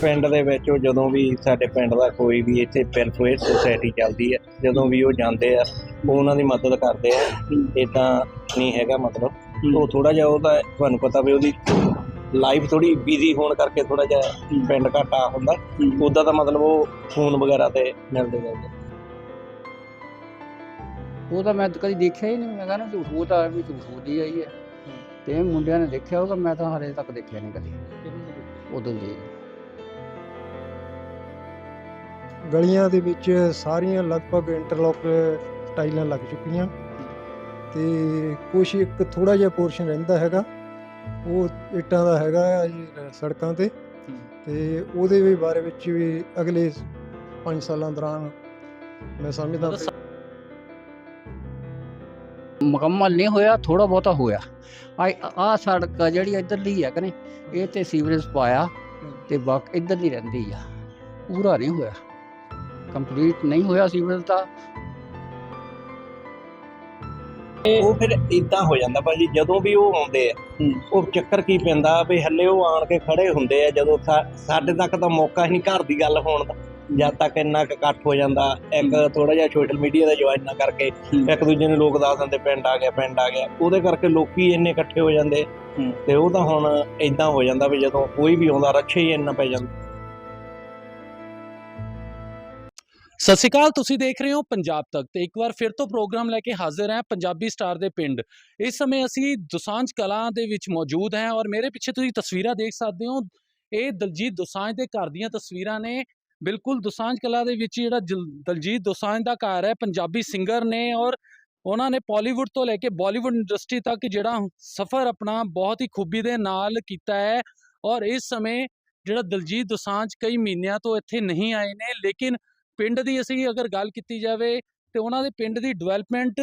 ਪਿੰਡ ਦੇ ਵਿੱਚ ਉਹ ਜਦੋਂ ਵੀ ਸਾਡੇ ਪਿੰਡ ਦਾ ਕੋਈ ਵੀ ਇੱਥੇ ਵੈਲਫੇਅਰ ਸੁਸਾਇਟੀ ਚੱਲਦੀ ਹੈ ਜਦੋਂ ਵੀ ਉਹ ਜਾਂਦੇ ਆ ਉਹ ਉਹਨਾਂ ਦੀ ਮਦਦ ਕਰਦੇ ਆ ਇਦਾਂ ਨਹੀਂ ਹੈਗਾ ਮਤਲਬ। ਉਹ ਥੋੜਾ ਜਿਹਾ ਉਹਦਾ ਤੁਹਾਨੂੰ ਪਤਾ ਵੀ ਉਹਦੀ ਲਾਈਫ ਥੋੜੀ ਬਿਜ਼ੀ ਹੋਣ ਕਰਕੇ ਥੋੜਾ ਜਿਹਾ ਪਿੰਡ ਘਾਟਾ ਹੁੰਦਾ। ਉਦਾਂ ਤਾਂ ਮਤਲਬ ਉਹ ਫੋਨ ਵਗੈਰਾ ਤੇ ਮਿਲਦੇ ਜਾਂਦੇ ਉਹ ਤਾਂ ਮੈਂ ਤਾਂ ਕਦੀ ਦੇਖਿਆ ਹੀ ਨਹੀਂ ਮੈਂ ਕਹਿੰਦਾ ਝੂਠ ਉਹ ਤਾਂ ਵੀ ਝੂਠ ਬੋਲੀ ਆਈ ਹੈ। ਤੇ ਮੁੰਡਿਆਂ ਨੇ ਦੇਖਿਆ ਹੋਗਾ ਮੈਂ ਤਾਂ ਹਲੇ ਤੱਕ ਦੇਖਿਆ ਨਹੀਂ ਕਦੀ। ਉਦੋਂ ਜੀ ਗਲੀਆਂ ਦੇ ਵਿੱਚ ਸਾਰੀਆਂ ਲਗਭਗ ਇੰਟਰਲੌਕ ਟਾਈਲਾਂ ਲੱਗ ਚੁੱਕੀਆਂ। ਤੇ ਕੁਛ ਇੱਕ ਥੋੜਾ ਜਿਹਾ ਪੋਰਸ਼ਨ ਰਹਿੰਦਾ ਹੈਗਾ ਉਹ ਇੱਟਾਂ ਦਾ ਹੈਗਾ ਆ ਸੜਕਾਂ ਤੇ। ਤੇ ਉਹਦੇ ਵੀ ਬਾਰੇ ਵਿੱਚ ਵੀ ਅਗਲੇ 5 ਸਾਲਾਂ ਦੌਰਾਨ ਮੈਂ ਸਮਝਦਾ ਮੁਕੰਮਲ ਨਹੀਂ ਹੋਇਆ ਥੋੜਾ ਬਹੁਤਾ ਹੋਇਆ। ਆ ਆ ਸੜਕ ਆ ਜਿਹੜੀ ਇੱਧਰਲੀ ਹੈ ਕਿ ਨਹੀਂ ਇਹ ਤੇ ਸੀਵਰੇਜ ਪਾਇਆ ਤੇ ਬਾਕ ਇੱਧਰਲੀ ਰਹਿੰਦੀ ਆ। ਪੂਰਾ ਨਹੀਂ ਹੋਇਆ। ਕੰਪਲੀਟ ਨਹੀਂ ਹੋਇਆ ਸੀਵਰੇਜ ਦਾ। ਉਹ ਫਿਰ ਇਦਾਂ ਹੋ ਜਾਂਦਾ ਭਾਜੀ ਜਦੋਂ ਵੀ ਉਹ ਆਉਂਦੇ ਆ ਉਹ ਚੱਕਰ ਕੀ ਪੈਂਦਾ ਵੀ ਹੱਲੇ ਉਹ ਆਣ ਕੇ ਖੜੇ ਹੁੰਦੇ ਆ ਜਦੋਂ ਸਾਡੇ ਤੱਕ ਤਾਂ ਮੌਕਾ ਹੀ ਨਹੀਂ ਘਰ ਦੀ ਗੱਲ ਹੋਣ ਦਾ। ਜਦ ਤੱਕ ਇੰਨਾ ਕੁ ਇਕੱਠ ਹੋ ਜਾਂਦਾ ਇੱਕ ਥੋੜਾ ਜਿਹਾ ਸੋਸ਼ਲ ਮੀਡੀਆ ਦਾ ਜਵਾਨਾ ਕਰਕੇ ਇੱਕ ਦੂਜੇ ਨੂੰ ਲੋਕ ਦੱਸ ਦਿੰਦੇ ਪਿੰਡ ਆ ਗਿਆ ਪਿੰਡ ਆ ਗਿਆ ਉਹਦੇ ਕਰਕੇ ਲੋਕੀ ਇੰਨੇ ਇਕੱਠੇ ਹੋ ਜਾਂਦੇ। ਤੇ ਉਹ ਤਾਂ ਹੁਣ ਇਦਾਂ ਹੋ ਜਾਂਦਾ ਵੀ ਜਦੋਂ ਕੋਈ ਵੀ ਆਉਂਦਾ ਰੱਛੇ ਹੀ ਇੰਨਾ ਪੈ ਜਾਂਦਾ। ਸਤਿ ਸ਼੍ਰੀ ਅਕਾਲ, ਤੁਸੀਂ ਦੇਖ ਰਹੇ ਹੋ ਪੰਜਾਬ ਤੱਕ ਤੇ ਇੱਕ ਵਾਰ ਫਿਰ ਤੋਂ ਪ੍ਰੋਗਰਾਮ ਲੈ ਕੇ ਹਾਜ਼ਰ ਹਾਂ ਪੰਜਾਬੀ ਸਟਾਰ ਦੇ ਪਿੰਡ। ਇਸ ਸਮੇਂ ਅਸੀਂ ਦੁਸਾਂਝ ਕਲਾਂ ਦੇ ਵਿੱਚ ਮੌਜੂਦ ਹਾਂ ਔਰ ਮੇਰੇ ਪਿੱਛੇ ਤੁਸੀਂ ਤਸਵੀਰਾਂ ਦੇਖ ਸਕਦੇ ਹੋ। ਇਹ ਦਲਜੀਤ ਦੁਸਾਂਝ ਦੇ ਘਰ ਦੀਆਂ ਤਸਵੀਰਾਂ ਨੇ। ਬਿਲਕੁਲ ਦੁਸਾਂਝ ਕਲਾ ਦੇ ਵਿੱਚ ਜਿਹੜਾ ਜਲ- ਦਲਜੀਤ ਦੁਸਾਂਝ ਦਾ ਘਰ ਹੈ, ਪੰਜਾਬੀ ਸਿੰਗਰ ਨੇ ਔਰ ਉਹਨਾਂ ਨੇ ਪਾਲੀਵੁੱਡ ਤੋਂ ਲੈ ਕੇ ਬਾਲੀਵੁੱਡ ਇੰਡਸਟਰੀ ਤੱਕ ਜਿਹੜਾ ਸਫ਼ਰ ਆਪਣਾ ਬਹੁਤ ਹੀ ਖੂਬੀ ਦੇ ਨਾਲ ਕੀਤਾ ਹੈ ਔਰ ਇਸ ਸਮੇਂ ਜਿਹੜਾ ਦਲਜੀਤ ਦੁਸਾਂਝ ਕਈ ਮਹੀਨਿਆਂ ਤੋਂ ਇੱਥੇ ਨਹੀਂ ਆਏ ਨੇ, ਲੇਕਿਨ ਪਿੰਡ ਦੀ ਅਸੀਂ ਅਗਰ ਗੱਲ ਕੀਤੀ ਜਾਵੇ ਤੇ ਉਹਨਾਂ ਦੇ ਪਿੰਡ ਦੀ ਡਿਵੈਲਪਮੈਂਟ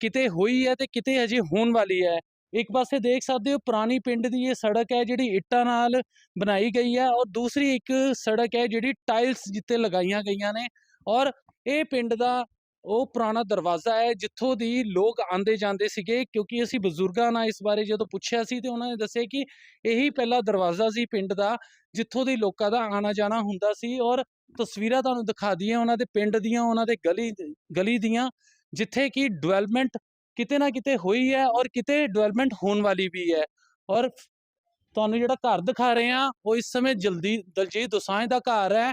ਕਿਤੇ ਹੋਈ ਹੈ ਤੇ ਕਿਤੇ ਅਜੇ ਹੋਣ ਵਾਲੀ ਹੈ। ਇੱਕ ਪਾਸੇ ਦੇਖ ਸਕਦੇ ਹੋ ਪੁਰਾਣੀ ਪਿੰਡ ਦੀ ਇਹ ਸੜਕ ਹੈ ਜਿਹੜੀ ਇੱਟਾਂ ਨਾਲ ਬਣਾਈ ਗਈ ਹੈ ਔਰ ਦੂਸਰੀ ਇੱਕ ਸੜਕ ਹੈ ਜਿਹੜੀ ਟਾਈਲਸ ਜਿੱਤੇ ਲਗਾਈਆਂ ਗਈਆਂ ਨੇ ਔਰ ਇਹ ਪਿੰਡ ਦਾ ਉਹ ਪੁਰਾਣਾ ਦਰਵਾਜ਼ਾ ਹੈ ਜਿੱਥੋਂ ਦੀ ਲੋਕ ਆਂਦੇ ਜਾਂਦੇ ਸੀਗੇ ਕਿਉਂਕਿ ਅਸੀਂ ਬਜ਼ੁਰਗਾਂ ਨਾਲ ਇਸ ਬਾਰੇ ਜਦੋਂ ਪੁੱਛਿਆ ਸੀ ਤੇ ਉਹਨਾਂ ਨੇ ਦੱਸਿਆ ਕਿ ਇਹੀ ਪਹਿਲਾ ਦਰਵਾਜ਼ਾ ਸੀ ਪਿੰਡ ਦਾ ਜਿੱਥੋਂ ਦੀ ਲੋਕਾਂ ਦਾ ਆਣਾ ਜਾਣਾ ਹੁੰਦਾ ਸੀ ਔਰ ਤਸਵੀਰਾਂ ਤੁਹਾਨੂੰ ਦਿਖਾ ਦਈਆਂ ਉਹਨਾਂ ਦੇ ਪਿੰਡ ਦੀਆਂ, ਉਹਨਾਂ ਦੇ ਗਲੀ ਗਲੀ ਦੀਆਂ, ਜਿੱਥੇ ਕਿ ਡਿਵੈਲਪਮੈਂਟ ਕਿਤੇ ਨਾ ਕਿਤੇ ਹੋਈ ਹੈ ਔਰ ਕਿਤੇ ਡਿਵੈਲਪਮੈਂਟ ਹੋਣ ਵਾਲੀ ਵੀ ਹੈ। ਔਰ ਤੁਹਾਨੂੰ ਜਿਹੜਾ ਘਰ ਦਿਖਾ ਰਹੇ ਆ ਉਹ ਇਸ ਸਮੇਂ ਜਲਦੀ, ਦਲਜੀਤ ਦੋਸਾਂਝ ਦਾ ਘਰ ਹੈ।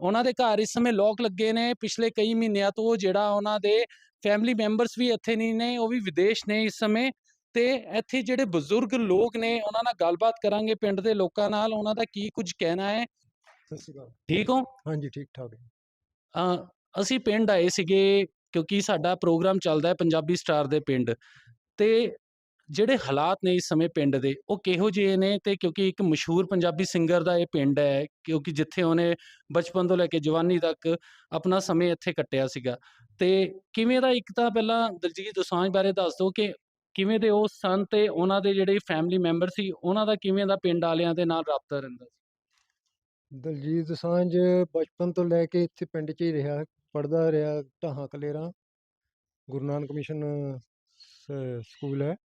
ਉਹਨਾਂ ਦੇ ਘਰ ਇਸ ਸਮੇਂ ਲੋਕ ਲੱਗੇ ਨੇ। ਪਿਛਲੇ ਕਈ ਮਹੀਨਿਆਂ ਤੋਂ ਜਿਹੜਾ ਉਹਨਾਂ ਦੇ ਫੈਮਿਲੀ ਮੈਂਬਰਸ ਵੀ ਇੱਥੇ ਨਹੀਂ ਨੇ, ਉਹ ਵੀ ਵਿਦੇਸ਼ ਨੇ ਇਸ ਸਮੇਂ। ਤੇ ਇੱਥੇ ਜਿਹੜੇ ਬਜ਼ੁਰਗ ਲੋਕ ਨੇ, ਉਹਨਾਂ ਨਾਲ ਗੱਲਬਾਤ ਕਰਾਂਗੇ ਪਿੰਡ ਦੇ ਲੋਕਾਂ ਨਾਲ। ਉਹਨਾਂ ਦਾ ਕੀ ਕੁਝ ਕਹਿਣਾ ਹੈ? ਸਤਿ ਸ਼੍ਰੀ ਅਕਾਲ। ਠੀਕ ਹੋ? ਹਾਂਜੀ ਠੀਕ ਠਾਕ। ਅ, ਅਸੀਂ ਪਿੰਡ ਆਏ ਸੀਗੇ ਕਿਉਂਕਿ ਸਾਡਾ ਪ੍ਰੋਗਰਾਮ ਚੱਲਦਾ ਹੈ ਪੰਜਾਬੀ ਸਟਾਰ ਦੇ ਪਿੰਡ। ਤੇ ਜਿਹੜੇ ਹਾਲਾਤ ਨੇ ਇਸ ਸਮੇਂ ਪਿੰਡ ਦੇ ਉਹ ਕਿਹੋ ਜਿਹੇ ਨੇ ਤੇ ਕਿਉਂਕਿ ਇੱਕ ਮਸ਼ਹੂਰ ਪੰਜਾਬੀ ਸਿੰਗਰ ਦਾ ਇਹ ਪਿੰਡ ਹੈ ਕਿਉਂਕਿ ਜਿੱਥੇ ਉਹਨੇ ਬਚਪਨ ਤੋਂ ਲੈ ਕੇ ਜਵਾਨੀ ਤੱਕ ਆਪਣਾ ਸਮੇਂ ਇੱਥੇ ਕੱਟਿਆ ਸੀਗਾ। ਤੇ ਕਿਵੇਂ ਦਾ ਇੱਕ ਤਾਂ ਪਹਿਲਾਂ ਦਲਜੀਤ ਦੋਸਾਂਝ ਬਾਰੇ ਦੱਸ ਦਿਓ ਕਿ ਕਿਵੇਂ ਦੇ ਉਹ ਸਨ ਤੇ ਉਹਨਾਂ ਦੇ ਜਿਹੜੇ ਫੈਮਿਲੀ ਮੈਂਬਰ ਸੀ ਉਹਨਾਂ ਦਾ ਕਿਵੇਂ ਦਾ ਪਿੰਡ ਵਾਲਿਆਂ ਦੇ ਨਾਲ ਰਾਬਤਾ ਰਹਿੰਦਾ ਸੀ? ਦਲਜੀਤ ਦੋਸਾਂਝ ਬਚਪਨ ਤੋਂ ਲੈ ਕੇ ਇੱਥੇ ਪਿੰਡ 'ਚ ਹੀ ਰਿਹਾ ਪੜਦਾ ਰਿਹਾ ਢਾਹਾਂ ਕਲੇਰਾਂ। ਗੁਰੂ ਨਾਨਕ ਮਿਸ਼ਨ ਸ- ਸਕੂਲ ਹੈ।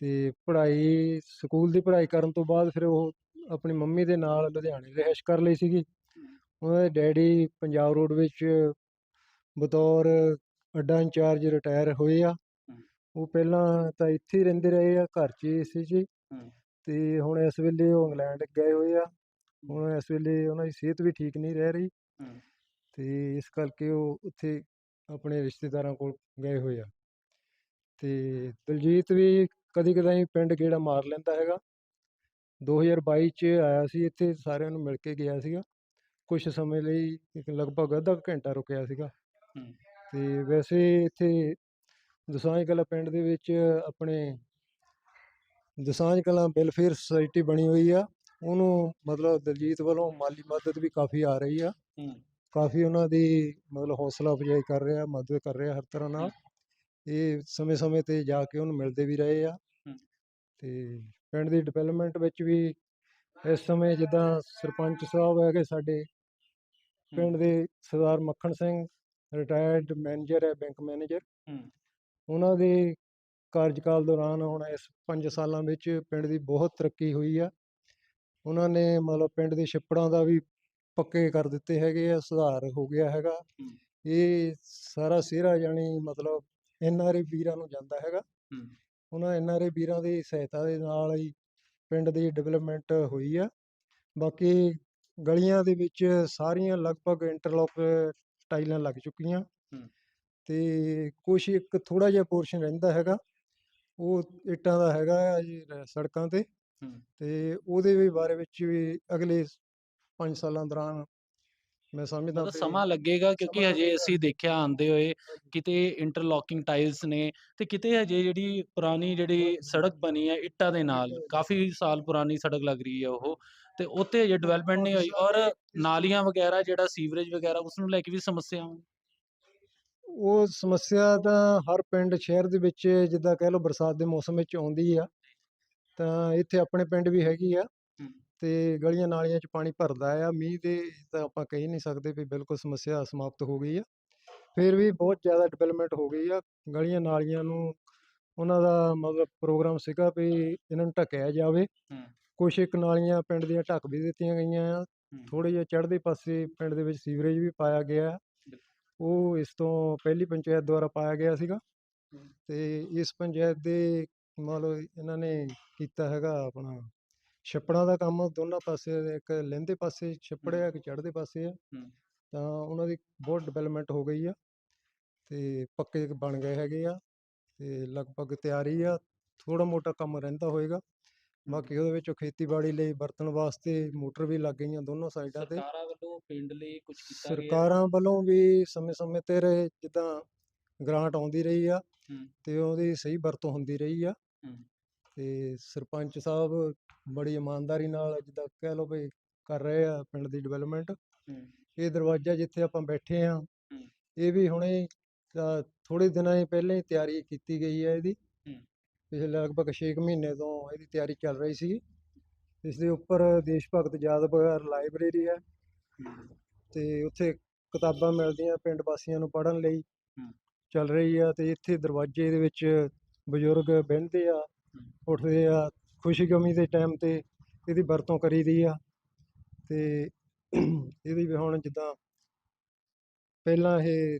ਤੇ ਪੜ੍ਹਾਈ ਸਕੂਲ ਦੀ ਪੜ੍ਹਾਈ ਕਰਨ ਤੋਂ ਬਾਅਦ ਫਿਰ ਉਹ ਆਪਣੀ ਮੰਮੀ ਦੇ ਨਾਲ ਲੁਧਿਆਣੇ ਰਿਹਾਇਸ਼ ਕਰ ਲਈ ਸੀਗੀ। ਉਹਨਾਂ ਦੇ ਡੈਡੀ ਪੰਜਾਬ ਰੋਡ ਵਿੱਚ ਬਤੌਰ ਅੱਡਾ ਇੰਚਾਰਜ ਰਿਟਾਇਰ ਹੋਏ ਆ। ਉਹ ਪਹਿਲਾਂ ਤਾਂ ਇੱਥੇ ਹੀ ਰਹਿੰਦੇ ਰਹੇ ਆ ਘਰ 'ਚ ਹੀ ਸੀ ਹਮ। ਤੇ ਹੁਣ ਇਸ ਵੇਲੇ ਉਹ ਇੰਗਲੈਂਡ ਗਏ ਹੋਏ ਆ। ਹੁਣ ਇਸ ਵੇਲੇ ਉਹਨਾਂ ਦੀ ਸਿਹਤ ਵੀ ਠੀਕ ਨਹੀਂ ਰਹਿ ਰਹੀ। ਤੇ ਇਸ ਕਰਕੇ ਉਹ ਉੱਥੇ ਆਪਣੇ ਰਿਸ਼ਤੇਦਾਰਾਂ ਕੋਲ ਗਏ ਹੋਏ ਆ। ਤੇ ਦਲਜੀਤ ਵੀ ਕਦੀ ਕਦਾਈ ਪਿੰਡ ਗੇੜਾ ਮਾਰ ਲੈਂਦਾ ਹੈਗਾ। 2022 ਚ ਆਇਆ ਸੀ ਇੱਥੇ ਸਾਰਿਆਂ ਨੂੰ ਮਿਲ ਕੇ ਗਿਆ ਸੀਗਾ। ਕੁਝ ਸਮੇਂ ਲਈ ਇੱਕ ਲਗਭਗ ਅੱਧਾ ਘੰਟਾ ਰੁਕਿਆ ਸੀਗਾ। ਤੇ ਵੈਸੇ ਇੱਥੇ ਦਸਾਂਝ ਕਲਾਂ ਪਿੰਡ ਦੇ ਵਿੱਚ ਆਪਣੇ ਦਸਾਂਝ ਕਲਾਂ ਵੈਲਫੇਅਰ ਸੁਸਾਇਟੀ ਬਣੀ ਹੋਈ ਆ। ਉਹਨੂੰ ਮਤਲਬ ਦਲਜੀਤ ਵੱਲੋਂ ਮਾਲੀ ਮਦਦ ਵੀ ਕਾਫੀ ਆ ਰਹੀ ਆ। ਕਾਫੀ ਉਹਨਾਂ ਦੀ ਮਤਲਬ ਹੌਸਲਾ ਅਫਜ਼ਾਈ ਕਰ ਰਿਹਾ ਮਦਦ ਕਰ ਰਿਹਾ ਹਰ ਤਰ੍ਹਾਂ ਨਾਲ। ਇਹ ਸਮੇਂ-ਸਮੇਂ ਤੇ ਜਾ ਕੇ ਉਹਨੂੰ ਮਿਲਦੇ ਵੀ ਰਹੇ ਆ। ਤੇ ਪਿੰਡ ਦੀ ਡਿਵੈਲਪਮੈਂਟ ਵਿੱਚ ਵੀ ਇਸ ਸਮੇਂ ਜਿੱਦਾਂ ਸਰਪੰਚ ਸਾਹਿਬ ਹੈਗੇ ਸਾਡੇ ਪਿੰਡ ਦੇ ਸਰਦਾਰ ਮੱਖਣ ਸਿੰਘ ਰਿਟਾਇਰਡ ਮੈਨੇਜਰ ਹੈ ਬੈਂਕ ਮੈਨੇਜਰ। ਉਹਨਾਂ ਦੇ ਕਾਰਜਕਾਲ ਦੌਰਾਨ ਹੁਣ ਇਸ 5 ਸਾਲਾਂ ਵਿੱਚ ਪਿੰਡ ਦੀ ਬਹੁਤ ਤਰੱਕੀ ਹੋਈ ਆ। ਉਹਨਾਂ ਨੇ ਮਤਲਬ ਪਿੰਡ ਦੇ ਛੱਪੜਾਂ ਦਾ ਵੀ ਪੱਕੇ ਕਰ ਦਿੱਤੇ ਹੈਗੇ ਆ ਸੁਧਾਰ ਹੋ ਗਿਆ ਹੈਗਾ। ਇਹ ਸਾਰਾ ਸਿਹਰਾ ਜਾਣੀ ਮਤਲਬ ਐਨਆਰਏ ਵੀਰਾਂ ਨੂੰ ਜਾਂਦਾ ਹੈਗਾ। ਉਹਨਾਂ ਐਨਆਰਏ ਵੀਰਾਂ ਦੀ ਸਹਾਇਤਾ ਦੇ ਨਾਲ ਹੀ ਪਿੰਡ ਦੀ ਡਿਵੈਲਪਮੈਂਟ ਹੋਈ ਆ ਬਾਕੀ ਗਲੀਆਂ ਦੇ ਵਿੱਚ ਸਾਰੀਆਂ ਲਗਭਗ ਇੰਟਰਲੋਕ ਟਾਈਲਾਂ ਲੱਗ ਚੁੱਕੀਆਂ। ਤੇ ਕੁਛ ਇੱਕ ਥੋੜਾ ਜਿਹਾ ਪੋਰਸ਼ਨ ਰਹਿੰਦਾ ਹੈਗਾ ਉਹ ਇੱਟਾਂ ਦਾ ਹੈਗਾ ਆ ਜੀ ਰ- ਸੜਕਾਂ ਤੇ। ਤੇ ਉਹਦੇ ਵੀ ਬਾਰੇ ਵਿੱਚ ਵੀ ਅਗਲੇ 5 ਸਾਲਾਂ ਦੌਰਾਨ ਮੈਂ ਸਮਝਦਾ ਸਮਾਂ ਲੱਗੇਗਾ ਕਿਉਂਕਿ ਹਜੇ। ਅਸੀਂ ਦੇਖਿਆ ਆਂਦੇ ਹੋਏ ਕਿਤੇ ਇੰਟਰਲੋਕਿੰਗ ਟਾਈਲਸ ਨੇ ਤੇ ਕਿਤੇ ਹਜੇ ਜਿਹੜੀ ਪੁਰਾਣੀ ਜਿਹੜੀ ਸੜਕ ਬਣੀ ਹੈ ਇੱਟਾਂ ਦੇ ਨਾਲ। ਕਾਫੀ ਸਾਲ ਪੁਰਾਣੀ ਸੜਕ ਲੱਗ ਰਹੀ ਹੈ ਉਹ ਤੇ ਉੱਥੇ ਹਜੇ ਡਿਵੈਲਪਮੈਂਟ ਨਹੀਂ ਹੋਈ ਔਰ ਨਾਲੀਆਂ ਵਗੈਰਾ ਜਿਹੜਾ ਸੀਵਰੇਜ ਵਗੈਰਾ ਉਸ ਨੂੰ ਲੈ ਕੇ ਵੀ ਸਮੱਸਿਆਵਾਂ ਉਹ ਸਮੱਸਿਆ ਤਾਂ ਹਰ ਪਿੰਡ ਸ਼ਹਿਰ ਦੇ ਵਿੱਚ ਜਿੱਦਾਂ ਕਹਿ ਲਓ ਬਰਸਾਤ ਦੇ ਮੌਸਮ ਵਿੱਚ ਆਉਂਦੀ ਆ ਤਾਂ ਇੱਥੇ ਆਪਣੇ ਪਿੰਡ ਵੀ ਹੈਗੀ ਆ। ਤੇ ਗਲੀਆਂ ਨਾਲੀਆਂ 'ਚ ਪਾਣੀ ਭਰਦਾ ਆ ਮੀਂਹ ਦੇ ਤਾਂ ਆਪਾਂ ਕਹਿ ਨਹੀਂ ਸਕਦੇ ਵੀ ਬਿਲਕੁਲ ਸਮੱਸਿਆ ਸਮਾਪਤ ਹੋ ਗਈ ਆ ਫਿਰ ਵੀ ਬਹੁਤ ਜ਼ਿਆਦਾ ਡਿਵੈਲਪਮੈਂਟ ਹੋ ਗਈ ਆ ਗਲੀਆਂ ਨਾਲੀਆਂ ਨੂੰ ਉਹਨਾਂ ਦਾ ਮਤਲਬ ਪ੍ਰੋਗਰਾਮ ਸੀਗਾ ਵੀ ਇਹਨਾਂ ਨੂੰ ਢੱਕਿਆ ਜਾਵੇ। ਕੁਛ ਇੱਕ ਨਾਲੀਆਂ ਪਿੰਡ ਦੀਆਂ ਢੱਕ ਵੀ ਦਿੱਤੀਆਂ ਗਈਆਂ ਆ ਥੋੜੇ ਜਿਹਾ ਚੜ੍ਹਦੇ ਪਾਸੇ ਪਿੰਡ ਦੇ ਵਿੱਚ ਸੀਵਰੇਜ ਵੀ ਪਾਇਆ ਗਿਆ। ਉਹ ਇਸ ਤੋਂ ਪਹਿਲੀ ਪੰਚਾਇਤ ਦੁਆਰਾ ਪਾਇਆ ਗਿਆ ਸੀਗਾ। ਤੇ ਇਸ ਪੰਚਾਇਤ ਦੇ ਮੰਨ ਲਓ ਇਹਨਾਂ ਨੇ ਕੀਤਾ ਹੈਗਾ ਆਪਣਾ ਛੱਪੜਾਂ ਦਾ ਕੰਮ ਦੋਨਾਂ ਪਾਸੇ ਇੱਕ ਲਹਿੰਦੇ ਪਾਸੇ ਛੱਪੜ ਆ ਇੱਕ ਚੜ੍ਹਦੇ ਪਾਸੇ ਆ ਹੂੰ। ਤਾਂ ਉਹਨਾਂ ਦੀ ਬਹੁਤ ਡਿਵੈਲਪਮੈਂਟ ਹੋ ਗਈ ਆ ਤੇ ਪੱਕੇ ਬਣ ਗਏ ਹੈਗੇ ਆ ਤੇ ਲਗਭਗ ਤਿਆਰੀ ਆ ਥੋੜਾ ਮੋਟਾ ਕੰਮ ਰਹਿੰਦਾ ਹੋਏਗਾ ਬਾਕੀ ਉਹਦੇ ਵਿੱਚੋਂ ਖੇਤੀਬਾੜੀ ਲਈ ਵਰਤਣ ਵਾਸਤੇ ਮੋਟਰ ਵੀ ਲੱਗ ਗਈਆਂ ਦੋਨੋਂ ਸਾਈਡਾਂ ਤੇ ਸਰਕਾਰਾਂ ਵੱਲੋਂ ਪਿੰਡ ਲਈ ਕੁਝ ਕੀਤਾ ਗਿਆ ਸਰਕਾਰਾਂ ਵੱਲੋਂ ਵੀ ਸਮੇਂ-ਸਮੇਂ ਤੇ ਰਹੇ ਜਿੱਦਾਂ ਗ੍ਰਾਂਟ ਆਉਂਦੀ ਰਹੀ ਆ ਹੂੰ। ਤੇ ਉਹਦੀ ਸਹੀ ਵਰਤੋਂ ਹੁੰਦੀ ਰਹੀ ਆ। ਤੇ ਸਰਪੰਚ ਸਾਹਿਬ ਬੜੀ ਇਮਾਨਦਾਰੀ ਨਾਲ ਜਿੱਦਾਂ ਕਹਿ ਲਓ ਵੀ ਕਰ ਰਹੇ ਆ ਪਿੰਡ ਦੀ ਡਿਵੈਲਪਮੈਂਟ। ਇਹ ਦਰਵਾਜ਼ਾ ਜਿੱਥੇ ਆਪਾਂ ਬੈਠੇ ਆ। ਇਹ ਵੀ ਹੁਣੇ ਥੋੜੇ ਦਿਨਾਂ ਹੀ ਪਹਿਲਾਂ ਹੀ ਤਿਆਰੀ ਕੀਤੀ ਗਈ ਹੈ ਇਹਦੀ। ਪਿਛਲੇ ਲਗਭਗ 6 ਮਹੀਨੇ ਤੋਂ ਇਹਦੀ ਤਿਆਰੀ ਚੱਲ ਰਹੀ ਸੀ ਇਸ ਦੇ ਉੱਪਰ ਦੇਸ਼ ਭਗਤ ਯਾਦਗਾਰ ਲਾਇਬ੍ਰੇਰੀ ਹੈ ਤੇ ਉੱਥੇ ਕਿਤਾਬਾਂ ਮਿਲਦੀਆਂ ਪਿੰਡ ਵਾਸੀਆਂ ਨੂੰ ਪੜ੍ਹਨ ਲਈ। ਚੱਲ ਰਹੀ ਆ ਤੇ ਇੱਥੇ ਦਰਵਾਜ਼ੇ ਦੇ ਵਿੱਚ ਬਜ਼ੁਰਗ ਬਹਿੰਦੇ ਆ ਉੱਠਦੇ ਆ ਖੁਸ਼ੀ ਗਮੀ ਦੇ ਟਾਈਮ ਤੇ ਇਹਦੀ ਵਰਤੋਂ ਕਰੀਦੀ ਆ ਤੇ ਇਹਦੀ ਵੀ ਹੁਣ ਜਿੱਦਾਂ ਪਹਿਲਾਂ ਇਹ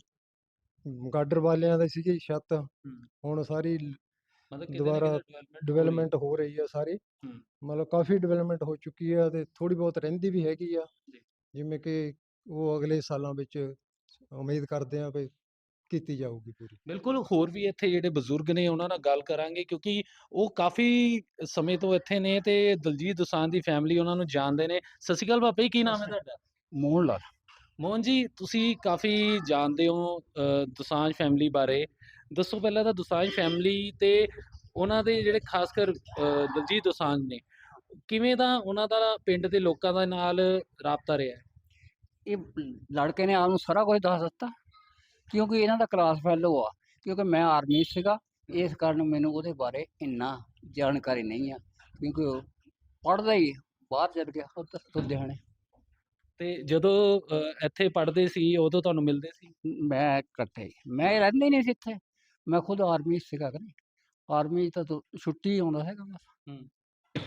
ਗਾਡਰ ਵਾਲਿਆਂ ਦੀ ਸੀਗੀ ਛੱਤ ਹੁਣ ਸਾਰੀ ਦੁਬਾਰਾ। ਡਿਵੈਲਪਮੈਂਟ ਹੋ ਰਹੀ ਆ ਸਾਰੀ। ਮਤਲਬ ਕਾਫੀ ਡਿਵੈਲਪਮੈਂਟ ਹੋ ਚੁੱਕੀ ਆ ਤੇ ਥੋੜੀ ਬਹੁਤ ਰਹਿੰਦੀ ਵੀ ਹੈਗੀ ਆ। ਜਿਵੇਂ ਕਿ ਉਹ ਅਗਲੇ ਸਾਲਾਂ ਵਿੱਚ ਉਮੀਦ ਕਰਦੇ ਆ ਵੀ ਕੀਤੀ ਜਾਊਗੀ ਪੂਰੀ। ਬਿਲਕੁਲ ਹੋਰ ਵੀ ਇੱਥੇ ਜਿਹੜੇ ਬਜ਼ੁਰਗ ਨੇ ਉਹਨਾਂ ਨਾਲ ਗੱਲ ਕਰਾਂਗੇ ਕਿਉਂਕਿ ਉਹ ਕਾਫੀ ਸਮੇਂ ਤੋਂ ਇੱਥੇ ਨੇ ਤੇ ਦਲਜੀਤ ਦੋਸਾਂਝ ਦੀ ਫੈਮਿਲੀ ਉਹਨਾਂ ਨੂੰ ਜਾਣਦੇ ਨੇ। ਸਤਿ ਸ਼੍ਰੀ ਅਕਾਲ ਬਾਬਾ ਜੀ ਕੀ ਨਾਮ ਹੈ ਤੁਹਾਡਾ? ਮੋਹਨ ਲਾਲ। ਮੋਹਨ ਜੀ ਤੁਸੀਂ ਕਾਫੀ ਜਾਣਦੇ ਹੋ ਦੋਸਾਂਝ ਫੈਮਿਲੀ ਬਾਰੇ। ਦੱਸੋ ਪਹਿਲਾਂ ਤਾਂ ਦੋਸਾਂਝ ਫੈਮਿਲੀ ਤੇ ਉਹਨਾਂ ਦੇ ਜਿਹੜੇ ਖਾਸ ਕਰ ਦਲਜੀਤ ਦੋਸਾਂਝ ਨੇ ਕਿਵੇਂ ਦਾ ਉਹਨਾਂ ਦਾ ਪਿੰਡ ਦੇ ਲੋਕਾਂ ਦੇ ਨਾਲ ਰਾਬਤਾ ਰਿਹਾ? ਇਹ ਲੜਕੇ ਨੇ ਆਪ ਨੂੰ ਸਾਰਾ ਕੁਝ ਦੱਸ ਦਿੱਤਾ। ਕਿਉਂਕਿ ਇਹਨਾਂ ਦਾ ਕਲਾਸ ਫੈਲੋ ਆ ਕਿਉਂਕਿ ਮੈਂ ਆਰਮੀ ਸੀਗਾ ਇਸ ਕਾਰਨ ਮੈਨੂੰ ਉਹਦੇ ਬਾਰੇ ਇੰਨਾ ਜਾਣਕਾਰੀ ਨਹੀਂ ਆ ਕਿਉਂਕਿ ਉਹ ਪੜ੍ਹਦਾ ਹੀ ਬਾਹਰ ਚਲ ਗਿਆ ਉੱਧਰ ਲੁਧਿਆਣੇ। ਤੇ ਜਦੋਂ ਇੱਥੇ ਪੜ੍ਹਦੇ ਸੀ ਉਦੋਂ ਤੁਹਾਨੂੰ ਮਿਲਦੇ ਸੀ? ਮੈਂ ਇਕੱਠੇ ਮੈਂ ਰਹਿੰਦਾ ਨਹੀਂ ਸੀ ਇੱਥੇ ਮੈਂ ਖੁਦ ਆਰਮੀ ਸੀਗਾ ਕਿ ਆਰਮੀ ਤਾਂ ਛੁੱਟੀ ਆਉਂਦਾ ਹੈਗਾ ਬਸ। ਹੂੰ।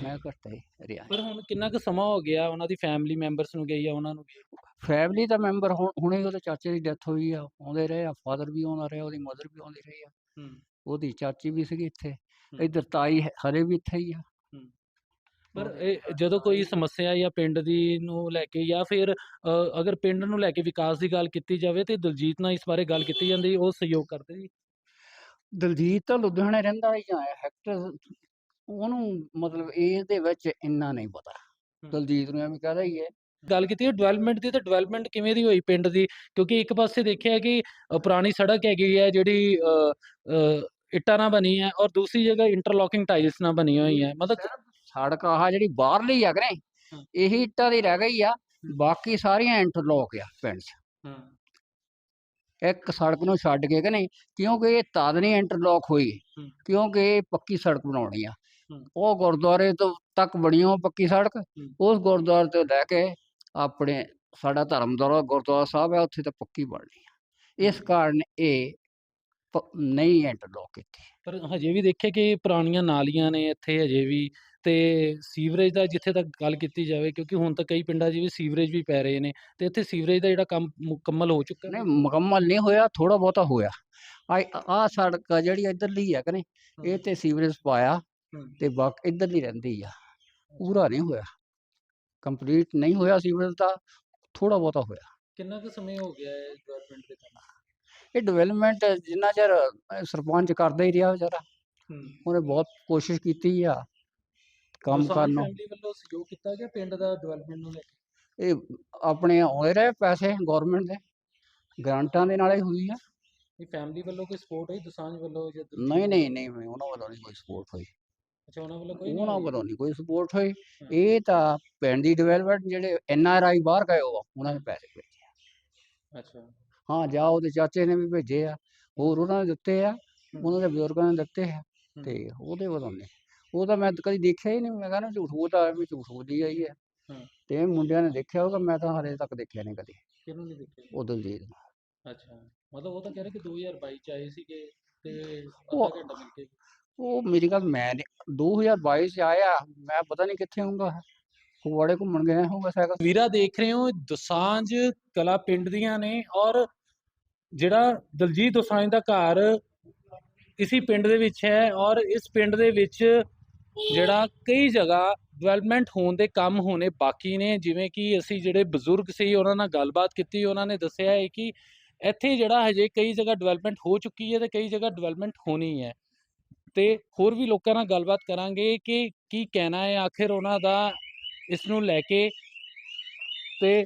ਮੈਂ ਇਕੱਠੇ ਹੀ ਰਿਹਾ। ਪਰ ਹੁਣ ਕਿੰਨਾ ਕੁ ਸਮਾਂ ਹੋ ਗਿਆ ਉਹਨਾਂ ਦੀ ਫੈਮਿਲੀ ਮੈਂਬਰਸ ਨੂੰ ਗਈ ਆ ਉਹਨਾਂ ਨੂੰ ਗਈ? ਫੈਮਿਲੀ ਦਾ ਮੈਂਬਰ ਹੁਣ ਹੁਣੇ ਉਹਦੇ ਚਾਚੇ ਦੀ ਡੈਥ ਹੋਈ ਆ ਆਉਂਦੇ ਰਹੇ ਆ ਫਾਦਰ ਵੀ ਆਉਂਦਾ ਰਿਹਾ ਉਹਦੀ ਮਦਰ ਵੀ ਆਉਂਦੀ ਰਹੀ ਆ। ਹੂੰ। ਉਹਦੀ ਚਾਚੀ ਵੀ ਸੀਗੀ ਇੱਥੇ ਹੂੰ। ਇੱਧਰ ਤਾਈ ਹੈ- ਹਰੇ ਵੀ ਇੱਥੇ ਹੀ ਆ। ਪਰ ਇਹ ਜਦੋਂ ਕੋਈ ਸਮੱਸਿਆ ਜਾਂ ਪਿੰਡ ਦੀ ਨੂੰ ਲੈ ਕੇ ਜਾਂ ਫਿਰ ਅ, ਅਗਰ ਪਿੰਡ ਨੂੰ ਲੈ ਕੇ ਵਿਕਾਸ ਦੀ ਗੱਲ ਕੀਤੀ ਜਾਵੇ ਤੇ ਦਲਜੀਤ ਨਾਲ ਇਸ ਬਾਰੇ ਗੱਲ ਕੀਤੀ ਜਾਂਦੀ ਉਹ ਸਹਿਯੋਗ ਕਰਦੇ ਜੀ? ਦਲਜੀਤ ਤਾਂ ਲੁਧਿਆਣੇ ਰਹਿੰਦਾ ਹੀ ਆ ਹੈਕਟਰ ਉਹਨੂੰ ਮਤਲਬ ਇਹਦੇ ਵਿੱਚ ਇੰਨਾ ਨਹੀਂ ਪਤਾ। ਦਲਜੀਤ ਨੂੰ ਐਵੇਂ ਕਹਦਾ ਹੀ ਹੈ ਗੱਲ ਕੀਤੀ ਹੈ ਡਿਵੈਲਪਮੈਂਟ ਦੀ ਤਾਂ ਡਿਵੈਲਪਮੈਂਟ ਕਿਵੇਂ ਦੀ ਹੋਈ ਪਿੰਡ ਦੀ ਕਿਉਂਕਿ ਇੱਕ ਪਾਸੇ ਦੇਖਿਆ ਕਿ ਪੁਰਾਣੀ ਸੜਕ ਹੈਗੀ ਹੈ ਜਿਹੜੀ ਇੱਟਾਂ ਨਾਲ ਬਣੀ ਹੈ ਔਰ ਦੂਸਰੀ ਜਗ੍ਹਾ ਇੰਟਰਲੋਕਿੰਗ ਟਾਈਲਸ ਨਾਲ ਬਣੀ ਹੋਈ ਹੈ ਮਤਲਬ ਸੜਕ ਆਹ ਜਿਹੜੀ ਬਾਹਰਲੀ ਆ ਕਰੇ। ਇਹੀ ਇੱਟਾਂ ਦੀ ਰਹਿ ਗਈ ਆ ਬਾਕੀ ਸਾਰੀਆਂ ਇੰਟਰਲੋਕ ਆ ਪਿੰਡ 'ਚ ਇੱਕ ਸੜਕ ਨੂੰ ਛੱਡ ਕੇ ਕਿ ਨਹੀਂ ਕਿਉਂਕਿ ਇਹ ਤਦ ਨਹੀਂ ਇੰਟਰਲੋਕ ਹੋਈ। ਕਿਉਂਕਿ ਇਹ ਪੱਕੀ ਸੜਕ ਬਣਾਉਣੀ ਆ। ਉਹ ਗੁਰਦੁਆਰੇ ਤੋਂ ਤੱਕ ਬਣੀ ਉਹ ਪੱਕੀ ਸੜਕ। ਉਸ ਗੁਰਦੁਆਰੇ ਤੋਂ ਲੈ ਕੇ ਆਪਣੇ ਸਾਡਾ ਧਰਮਦੁਆਰਾ ਗੁਰਦੁਆਰਾ ਸਾਹਿਬ ਹੈ ਉੱਥੇ ਤਾਂ ਪੱਕੀ ਬਣਨੀ ਆ। ਇਸ ਕਾਰਨ ਇਹ ਨਹੀਂ ਇੰਟਰਲੋਕ ਕੀਤੀ ਪਰ ਹਜੇ ਵੀ ਦੇਖੇ ਕਿ ਪੁਰਾਣੀਆਂ ਨਾਲੀਆਂ ਨੇ ਇੱਥੇ ਹਜੇ ਵੀ ਤੇ ਸੀਵਰੇਜ ਦਾ ਜਿੱਥੇ ਤੱਕ ਗੱਲ ਕੀਤੀ ਜਾਵੇ ਕਿਉਂਕਿ ਹੁਣ ਤਾਂ ਕਈ ਪਿੰਡਾਂ 'ਚ ਵੀ ਸੀਵਰੇਜ ਵੀ ਪੈ ਰਹੇ ਨੇ ਤੇ ਇੱਥੇ ਸੀਵਰੇਜ ਦਾ ਜਿਹੜਾ ਕੰਮ ਮੁਕੰਮਲ ਹੋ ਚੁੱਕਾ। ਨਹੀਂ ਮੁਕੰਮਲ ਨਹੀਂ ਹੋਇਆ ਥੋੜਾ ਬਹੁਤਾ ਹੋਇਆ। ਆ ਸੜਕ ਜਿਹੜੀ ਇੱਧਰਲੀ ਹੈ ਕਿ ਨਹੀਂ? ਇਹ ਤੇ ਸੀਵਰੇਜ ਪਾਇਆ। ਹੂੰ। ਤੇ ਬਾਕ ਇੱਧਰਲੀ ਰਹਿੰਦੀ ਆ। ਪੂਰਾ ਨਹੀਂ ਹੋਇਆ। ਕੰਪਲੀਟ ਨਹੀਂ ਹੋਇਆ ਸੀਵਰੇਜ ਦਾ ਥੋੜਾ ਬਹੁਤਾ ਹੋਇਆ। ਕਿੰਨਾ ਕੁ ਸਮੇਂ ਹੋ ਗਿਆ ਹੈ ਗਵਰਨਮੈਂਟ ਦੇ ਕੰਮ ਇਹ ਡਿਵੈਲਪਮੈਂਟ ਜਿੰਨਾ ਚਿਰ ਸਰਪੰਚ ਕਰਦਾ ਹੀ ਰਿਹਾ ਵਿਚਾਰਾ। ਹੂੰ। ਉਹਨੇ ਬਹੁਤ ਕੋਸ਼ਿਸ਼ ਕੀਤੀ ਆ ਕੰਮ ਕਰਨ ਨੂੰ। ਫੈਮਿਲੀ ਵੱਲੋਂ ਸਹਿਯੋਗ ਕੀਤਾ ਗਿਆ ਪਿੰਡ ਦਾ ਡਿਵੈਲਪਮੈਂਟ ਨੂੰ ਲੈ ਕੇ? ਇਹ ਆਪਣੇ ਆਉਂਦੇ ਰਹੇ ਪੈਸੇ ਗਵਰਨਮੈਂਟ ਦੇ ਗ੍ਰਾਂਟਾਂ ਦੇ ਨਾਲ ਹੀ ਹੋਈ ਆ। ਇਹ ਫੈਮਿਲੀ ਵੱਲੋਂ ਕੋਈ ਸਪੋਰਟ ਹੋਈ? ਦਸਾਂਝ ਵੱਲੋਂ ਜਾਂ ਨਹੀਂ ਨਹੀਂ? ਨਹੀਂ ਉਹਨਾਂ ਵੱਲੋਂ ਨਹੀਂ ਕੋਈ ਸਪੋਰਟ ਹੋਈ। ਅੱਛਾ ਉਹਨਾਂ ਵੱਲੋਂ ਕੋਈ ਨਹੀਂ ਉਹਨਾਂ ਹੋਈ? ਵੱਲੋਂ ਨਹੀਂ ਕੋਈ ਸਪੋਰਟ ਹੋਈ। ਇਹ ਤਾਂ ਪਿੰਡ ਦੀ ਡਿਵੈਲਪਮੈਂਟ ਜਿਹੜੇ ਐਨ ਆਰ ਆਈ ਬਾਹਰ ਗਏ ਹੋ ਉਹਨਾਂ ਨੇ ਪੈਸੇ ਭੇਜੇ। ਅੱਛਾ ਹਾਂ ਜਾ ਉਹਦੇ ਚਾਚੇ ਨੇ ਵੀ ਭੇਜੇ ਆ ਹੋਰ ਉਹਨਾਂ ਨੇ ਦਿੱਤੇ ਆ। ਉਹਨਾਂ ਦੇ ਬਜ਼ੁਰਗਾਂ ਨੇ ਦਿੱਤੇ ਆ। ਤੇ ਉਹਦੇ ਵੱਲੋਂ ਨਹੀਂ ਉਹ ਤਾਂ ਮੈਂ ਤਾਂ ਕਦੀ ਦੇਖਿਆ ਹੀ ਨਹੀਂ ਮੈਂ ਕਹਿੰਦਾ ਝੂਠ ਬੋਲਦਾ ਐਵੇਂ ਝੂਠ ਬੋਲਦੀ ਆਈ ਹੈ। ਤੇ ਮੁੰਡਿਆਂ ਨੇ ਦੇਖਿਆ ਹੋਗਾ ਮੈਂ ਤਾਂ ਹਾਲੇ ਤੱਕ ਦੇਖਿਆ ਨਹੀਂ ਕਦੀ ਕਿਹਨੂੰ ਨਹੀਂ ਦੇਖੇ ਉਹ ਦਲਜੀਤ ਨੂੰ। ਅੱਛਾ ਮਤਲਬ ਉਹ ਤਾਂ ਕਹਿ ਰਹੇ ਕਿ 2022 ਚ ਆਏ ਸੀਗੇ ਤੇ ਉਹ- ਅੱਧਾ ਘੰਟਾ ਮਿਲ ਕੇ ਉਹ ਮੇਰੀ ਗੱਲ ਮੈਂ ਨਹੀਂ 2022 ਚ ਆਇਆ, ਮੈਂ ਪਤਾ ਨਹੀਂ ਕਿੱਥੇ ਹੋਊਗਾ ਫਗਵਾੜੇ ਘੁੰਮਣ ਗਿਆ ਹੋਊਗਾ ਸਾਈਕਲ ਤਸਵੀਰਾਂ ਦੇਖ ਰਹੇ ਹੋ, ਦਸਾਂਝ ਕਲਾ ਪਿੰਡ ਦੀਆਂ ਨੇ ਔਰ ਜਿਹੜਾ ਦਲਜੀਤ ਦੋਸਾਂਝ ਦਾ ਘਰ ਇਸੀ ਪਿੰਡ ਦੇ ਵਿੱਚ ਹੈ ਔਰ ਇਸ ਪਿੰਡ ਦੇ ਵਿੱਚ ਜਿਹੜਾ ਕਈ ਜਗ੍ਹਾ ਡਿਵੈਲਪਮੈਂਟ ਹੋਣ ਦੇ ਕੰਮ ਹੋਣੇ ਬਾਕੀ ਨੇ, ਜਿਵੇਂ ਕਿ ਅਸੀਂ ਜਿਹੜੇ ਬਜ਼ੁਰਗ ਸੀ, ਉਹਨਾਂ ਨਾਲ ਗੱਲਬਾਤ ਕੀਤੀ, ਉਹਨਾਂ ਨੇ ਦੱਸਿਆ ਹੈ ਕਿ ਇੱਥੇ ਜਿਹੜਾ ਹਜੇ ਕਈ ਜਗ੍ਹਾ ਡਿਵੈਲਪਮੈਂਟ ਹੋ ਚੁੱਕੀ ਹੈ ਤੇ ਕਈ ਜਗ੍ਹਾ ਡਿਵੈਲਪਮੈਂਟ ਹੋਣੀ ਹੈ। ਤੇ ਹੋਰ ਵੀ ਲੋਕਾਂ ਨਾਲ ਗੱਲਬਾਤ ਕਰਾਂਗੇ ਕਿ ਕੀ ਕਹਿਣਾ ਹੈ, ਆਖਿਰ ਉਹਨਾਂ ਦਾ ਇਸ ਨੂੰ ਲੈ ਕੇ। ਤੇ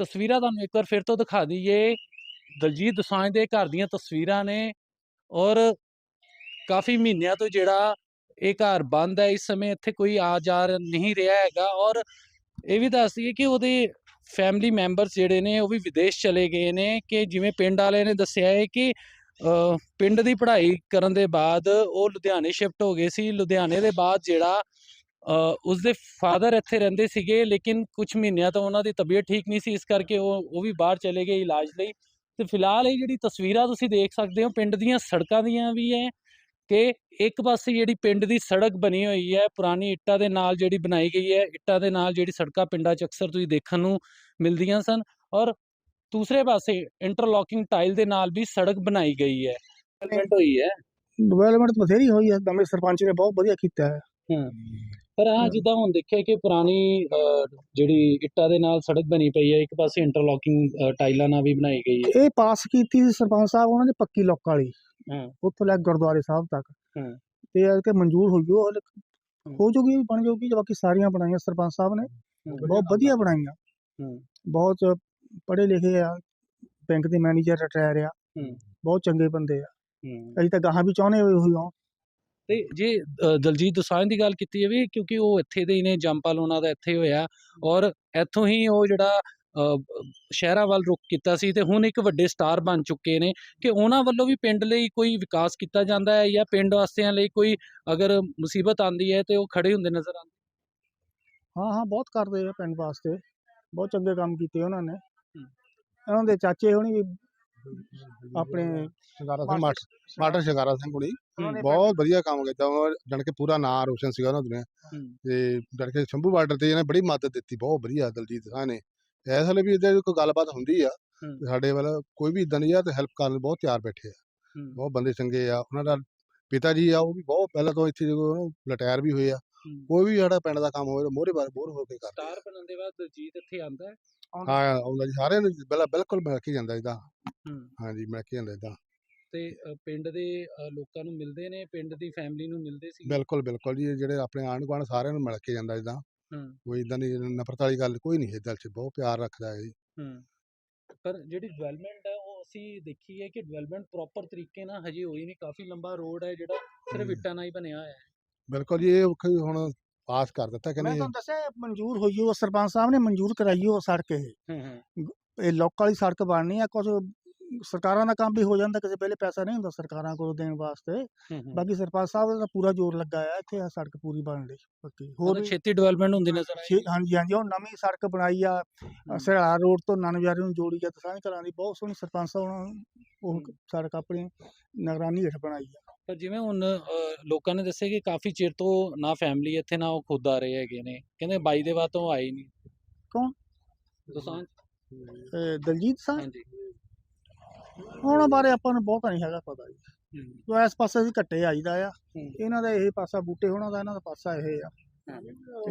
ਤਸਵੀਰਾਂ ਤੁਹਾਨੂੰ ਇੱਕ ਵਾਰ ਫਿਰ ਤੋਂ ਦਿਖਾ ਦਈਏ। ਦਲਜੀਤ ਦੋਸਾਂਝ ਦੇ ਘਰ ਦੀਆਂ ਤਸਵੀਰਾਂ ਨੇ ਔਰ ਕਾਫੀ ਮਹੀਨਿਆਂ ਤੋਂ ਜਿਹੜਾ ਇਹ ਘਰ ਬੰਦ ਹੈ, ਇਸ ਸਮੇਂ ਇੱਥੇ ਕੋਈ ਆ ਜਾ ਨਹੀਂ ਰਿਹਾ ਹੈਗਾ ਔਰ ਇਹ ਵੀ ਦੱਸ ਦਈਏ ਕਿ ਉਹਦੇ ਫੈਮਿਲੀ ਮੈਂਬਰਸ ਜਿਹੜੇ ਨੇ, ਉਹ ਵੀ ਵਿਦੇਸ਼ ਚਲੇ ਗਏ ਨੇ ਕਿ ਜਿਵੇਂ ਪਿੰਡ ਵਾਲਿਆਂ ਨੇ ਦੱਸਿਆ ਹੈ ਕਿ ਪਿੰਡ ਦੀ ਪੜ੍ਹਾਈ ਕਰਨ ਦੇ ਬਾਅਦ ਉਹ ਲੁਧਿਆਣੇ ਸ਼ਿਫਟ ਹੋ ਗਏ ਸੀ। ਲੁਧਿਆਣੇ ਦੇ ਬਾਅਦ ਜਿਹੜਾ ਅ, ਉਸਦੇ ਫਾਦਰ ਇੱਥੇ ਰਹਿੰਦੇ ਸੀਗੇ ਲੇਕਿਨ ਕੁਝ ਮਹੀਨਿਆਂ ਤੋਂ ਉਹਨਾਂ ਦੀ ਤਬੀਅਤ ਠੀਕ ਨਹੀਂ ਸੀ। ਇਸ ਕਰਕੇ ਉਹ ਉਹ ਵੀ ਬਾਹਰ ਚਲੇ ਗਏ ਇਲਾਜ ਲਈ। ਤੇ ਫਿਲਹਾਲ ਇਹ ਜਿਹੜੀ ਤਸਵੀਰਾਂ ਤੁਸੀਂ ਦੇਖ ਸਕਦੇ ਹੋ ਪਿੰਡ ਦੀਆਂ ਸੜਕਾਂ ਦੀਆਂ ਵੀ ਹੈ ਕਿ ਇੱਕ ਪਾਸੇ ਜਿਹੜੀ ਪਿੰਡ ਦੀ ਸੜਕ ਬਣੀ ਹੋਈ ਹੈ ਪੁਰਾਣੀ ਇੱਟਾਂ ਦੇ ਨਾਲ ਜਿਹੜੀ ਬਣਾਈ ਗਈ ਹੈ ਇੱਟਾਂ ਦੇ ਨਾਲ ਜਿਹੜੀ ਸੜਕਾਂ ਪਿੰਡਾਂ 'ਚ ਅਕਸਰ ਤੁਸੀਂ ਦੇਖਣ ਨੂੰ ਮਿਲਦੀਆਂ ਸਨ। ਔਰ ਦੂਸਰੇ ਪਾਸੇ ਇੰਟਰਲੋਕਿੰਗ ਟਾਈਲ ਦੇ ਨਾਲ ਵੀ ਸੜਕ ਬਣਾਈ ਗਈ ਹੈ। ਡਿਵੈਲਪਮੈਂਟ ਹੋਈ ਹੈ। ਡਿਵੈਲਪਮੈਂਟ ਬਥੇਰੀ ਹੋਈ ਹੈ। ਨਵੇਂ ਸਰਪੰਚ ਨੇ ਬਹੁਤ ਵਧੀਆ ਕੀਤਾ ਹੈ। ਹਾਂ। ਪਰ ਆ ਜਿੱਦਾਂ ਹੁਣ ਦੇਖਿਆ ਕਿ ਪੁਰਾਣੀ ਜਿਹੜੀ ਇੱਟਾਂ ਦੇ ਨਾਲ ਸੜਕ ਬਣੀ ਪਈ ਹੈ ਇੱਕ ਪਾਸੇ ਇੰਟਰਲੋਕਿੰਗ ਟਾਈਲਾਂ ਨਾਲ ਵੀ ਬਣਾਈ ਗਈ ਹੈ। ਇਹ ਪਾਸ ਕੀਤੀ ਸੀ ਸਰਪੰਚ ਸਾਹਿਬ ਉਹਨਾਂ ਨੇ ਪੱਕੀ ਲੋਕ ਵਾਲੀ। ਹਾਂ। ਉੱਥੋਂ ਲੈ ਗੁਰਦੁਆਰੇ ਸਾਹਿਬ ਤੱਕ। ਹਾਂ। ਤੇ ਕਿ ਮਨਜ਼ੂਰ ਹੋਈ ਉਹ ਹੋ। ਜੂਗੀ ਬਣ ਜੂਗੀ ਬਾਕੀ ਸਾਰੀਆਂ ਬਣਾਈਆਂ ਸਰਪੰਚ ਸਾਹਿਬ ਨੇ। ਬਹੁਤ ਵਧੀਆ ਬਣਾਈਆਂ। ਬਹੁਤ ਪੜ੍ਹੇ ਲਿਖੇ ਆ ਬੈਂਕ ਦੇ ਮੈਨੇਜਰ ਰਿਟਾਇਰ ਆ ਹੂੰ। ਬਹੁਤ ਚੰਗੇ ਬੰਦੇ ਆ। ਹੂੰ। ਅਸੀਂ ਤਾਂ ਗਾਹਾਂ ਵੀ ਚਾਹੁੰਦੇ ਹੋਏ ਹੋਈ ਹਾਂ। ਤੇ ਜੇ ਅ, ਦਲਜੀਤ ਦੋਸਾਂਝ ਦੀ ਗੱਲ ਕੀਤੀ ਜਾਵੇ ਕਿਉਂਕਿ ਉਹ ਇੱਥੇ ਦੇ ਹੀ ਨੇ ਜੰਪਲ ਉਹਨਾਂ ਦਾ ਇੱਥੇ ਹੋਇਆ ਔਰ ਇੱਥੋਂ ਹੀ ਉਹ ਜਿਹੜਾ ਅ, ਸ਼ਹਿਰਾਂ ਵੱਲ ਰੁਖ ਕੀਤਾ ਸੀ ਤੇ ਹੁਣ ਇੱਕ ਵੱਡੇ ਸਟਾਰ ਬਣ ਚੁੱਕੇ ਨੇ ਕਿ ਉਹਨਾਂ ਵੱਲੋਂ ਵੀ ਪਿੰਡ ਲਈ ਕੋਈ ਵਿਕਾਸ ਕੀਤਾ ਜਾਂਦਾ ਹੈ ਜਾਂ ਪਿੰਡ ਵਾਸੀਆਂ ਲਈ ਕੋਈ ਅਗਰ ਮੁਸੀਬਤ ਆਂਦੀ ਹੈ ਤੇ ਉਹ ਖੜੇ ਹੁੰਦੇ ਨਜ਼ਰ ਆਉਂਦੇ? ਹਾਂ ਹਾਂ ਬਹੁਤ ਕਰਦੇ ਆ ਪਿੰਡ ਵਾਸਤੇ। ਬਹੁਤ ਚੰਗੇ ਕੰਮ ਕੀਤੇ ਉਹਨਾਂ ਨੇ। ਉਹਨਾਂ ਦੇ ਚਾਚੇ ਹੋਣੀ ਵੀ ਆਪਣੇ ਸ਼ਿੰਗਾਰਾ ਸਿੰਘ ਮਾਸਟਰ ਮਾਸਟਰ ਸ਼ਿੰਗਾਰਾ ਸਿੰਘ ਹੁਣੀ ਉਹਨਾਂ ਨੇ ਬਹੁਤ ਵਧੀਆ ਕੰਮ ਕੀਤਾ ਉਹਨਾਂ ਜਾਣ ਕੇ ਪੂਰਾ ਨਾਂ ਰੋਸ਼ਨ ਸੀਗਾ ਉਹਨਾਂ ਦੁਨੀਆ ਤੇ ਜਾਣ ਕੇ ਸ਼ੰਭੂ ਬਾਰਡਰ ਤੇ ਇਹਨੇ ਬੜੀ ਮਦਦ ਦਿੱਤੀ ਬਹੁਤ ਵਧੀਆ ਦਲਜੀਤ ਸਾਹ ਨੇ ਇਸ ਵੇਲੇ ਵੀ ਇਦਾਂ ਕੋਈ ਗੱਲਬਾਤ ਹੁੰਦੀ ਆ ਹੂੰ। ਤੇ ਸਾਡੇ ਵੱਲ ਕੋਈ ਵੀ ਇਦਾਂ ਨਹੀਂ ਆ ਤੇ ਹੈਲਪ ਕਰਨ ਨੂੰ ਬਹੁਤ ਤਿਆਰ ਬੈਠੇ ਆ ਹੂੰ। ਬਹੁਤ ਬੰਦੇ ਚੰਗੇ ਆ ਉਹਨਾਂ ਦਾ ਪਿਤਾ ਜੀ ਆ ਉਹ ਵੀ ਬਹੁਤ ਪਹਿਲਾਂ ਤੋਂ ਇੱਥੇ ਜਦੋਂ ਰਿਟਾਇਰ ਵੀ ਹੋਏ ਆ। ਕੋਈ ਵੀ ਸਾਡਾ ਪਿੰਡ ਦਾ ਕੰਮ ਹੋਵੇ ਮੋਹਰੇ ਬਾਰ ਬੋਰ ਹੋ ਕੇ ਕਰਦੇ ਸਟਾਰ ਬਣਨ ਦੇ ਬਾਅਦ ਦਲਜੀਤ ਇੱਥੇ ਆਂਦਾ ਹੈ? ਆਉਂਦਾ ਜੀ ਸਾਰਿਆਂ ਨੂੰ ਬਿਲ- ਬਿਲਕੁਲ ਮਿਲ ਕੇ ਜਾਂਦਾ ਇਦਾਂ। ਹੂੰ। ਹਾਂਜੀ ਮਿਲ ਕੇ ਜਾਂਦਾ ਇਦਾਂ। ਤੇ ਅ, ਪਿੰਡ ਦੇ ਅ, ਲੋਕਾਂ ਨੂੰ ਮਿਲਦੇ ਨੇ? ਪਿੰਡ ਦੀ ਫੈਮਿਲੀ ਨੂੰ ਮਿਲਦੇ ਸੀ? ਬਿਲਕੁਲ ਬਿਲਕੁਲ ਜੀ ਇਹ ਜਿਹੜੇ ਆਪਣੇ ਆਂਢ ਗੁਆਂਢ ਸਾਰਿਆਂ ਨੂੰ ਮਿਲ ਕੇ ਜਾਂਦਾ ਇਦਾਂ। ਹੂੰ। ਕੋਈ ਇਦਾਂ ਦੀ ਨਫ਼ਰਤ ਵਾਲੀ ਗੱਲ ਕੋਈ ਨਹੀਂ ਹੈ ਦਿਲ 'ਚ ਬਹੁਤ ਪਿਆਰ ਰੱਖਦਾ ਹੈ ਜੀ। ਹੂੰ। ਪਰ ਜਿਹੜੀ ਡਿਵੈਲਪਮੈਂਟ ਹੈ ਉਹ ਅਸੀਂ ਦੇਖੀ ਹੈ ਕਿ ਡਿਵੈਲਪਮੈਂਟ ਪ੍ਰੋਪਰ ਤਰੀਕੇ ਨਾਲ ਹਜੇ ਹੋਈ ਨਹੀਂ। ਕਾਫੀ ਲੰਬਾ ਰੋਡ ਹੈ ਜਿਹੜਾ ਸਿਰਫ। ਇੱਟਾਂ ਨਾਲ ਹੀ ਬਣਿਆ ਹੋਇਆ ਹੈ। ਬਿਲਕੁਲ ਜੀ ਇਹ ਕੋਈ ਹੁਣ ਪਾਸ ਕਰ ਦਿੱਤਾ ਮੈਂ ਤੁਹਾਨੂੰ ਦੱਸਿਆ ਇਹ ਮਨਜ਼ੂਰ ਹੋਈ ਉਹ ਸਰਪੰਚ ਸਾਹਿਬ ਨੇ ਮਨਜ਼ੂਰ ਕਰਾਈ ਉਹ ਸੜਕ ਇਹ। ਇਹ ਲੋਕ ਵਾਲੀ ਸੜਕ ਬਣਨੀ ਆ ਕੁਝ ਸਰਕਾਰਾਂ ਦਾ ਕੰਮ ਵੀ ਹੋ ਜਾਂਦਾ ਕਿਸੇ ਵੇਲੇ ਪੈਸਾ ਨਹੀਂ ਹੁੰਦਾ ਸਰਕਾਰਾਂ ਕੋਲ ਦੇਣ ਵਾਸਤੇ। ਬਾਕੀ ਸਰਪੰਚ ਸਾਹਿਬ ਦਾ ਪੂਰਾ ਜ਼ੋਰ ਲੱਗਾ ਆ ਇੱਥੇ ਆ ਸੜਕ ਪੂਰੀ ਬਣ ਲਈ। ਪੱਕੀ ਹੋਰ ਵੀ ਛੇਤੀ ਡਿਵੈਲਪਮੈਂਟ ਹੁੰਦੀ ਨਜ਼ਰ ਆਈ ਛੇ- ਹਾਂਜੀ ਹਾਂਜੀ ਉਹ ਨਵੀਂ ਸੜਕ ਬਣਾਈ ਆ ਸਰਹਾਰ ਰੋਡ ਤੋਂ ਨਨਵਿਆਰੀ ਨੂੰ ਜੋੜੀ ਆ ਦਸਾਂ ਘਰਾਂ ਦੀ ਬਹੁਤ ਸੋਹਣੀ ਸਰਪੰਚ ਸਾਹਿਬ ਉਹਨਾਂ ਉਹ ਸੜਕ ਆਪਣੀ ਨਿਗਰਾਨੀ ਹੇਠ ਬਣਾਈ ਆ। ਪਰ ਜਿਵੇਂ ਹੁਣ ਲੋਕਾਂ ਨੇ ਦੱਸਿਆ ਕਿ ਕਾਫੀ ਚਿਰ ਤੋਂ ਨਾ ਫੈਮਿਲੀ ਇੱਥੇ ਨਾ ਉਹ ਖੁਦ ਆ ਰਹੇ ਹੈਗੇ ਨੇ। ਕਹਿੰਦੇ ਬਾਈ ਦੇ ਬਾਅਦ ਤੋਂ ਆਏ ਨਹੀਂ। ਕੌਣ? ਦੋਸਾਂਝ ਤੇ ਦਲਜੀਤ ਸਾਹ ਹਾਂਜੀ। ਉਹਨਾਂ ਬਾਰੇ ਆਪਾਂ ਨੂੰ ਬਹੁਤਾ ਨਹੀਂ ਹੈਗਾ ਪਤਾ ਜੀ। ਜੋ ਇਸ ਪਾਸੇ ਅਸੀਂ ਘੱਟੇ ਆਈਦਾ ਆ। ਇਹਨਾਂ ਦਾ ਇਹ ਪਾਸਾ ਬੂਟੇ ਹੋਣਾ ਦਾ ਇਹਨਾਂ ਦਾ ਪਾਸਾ ਇਹ ਆ।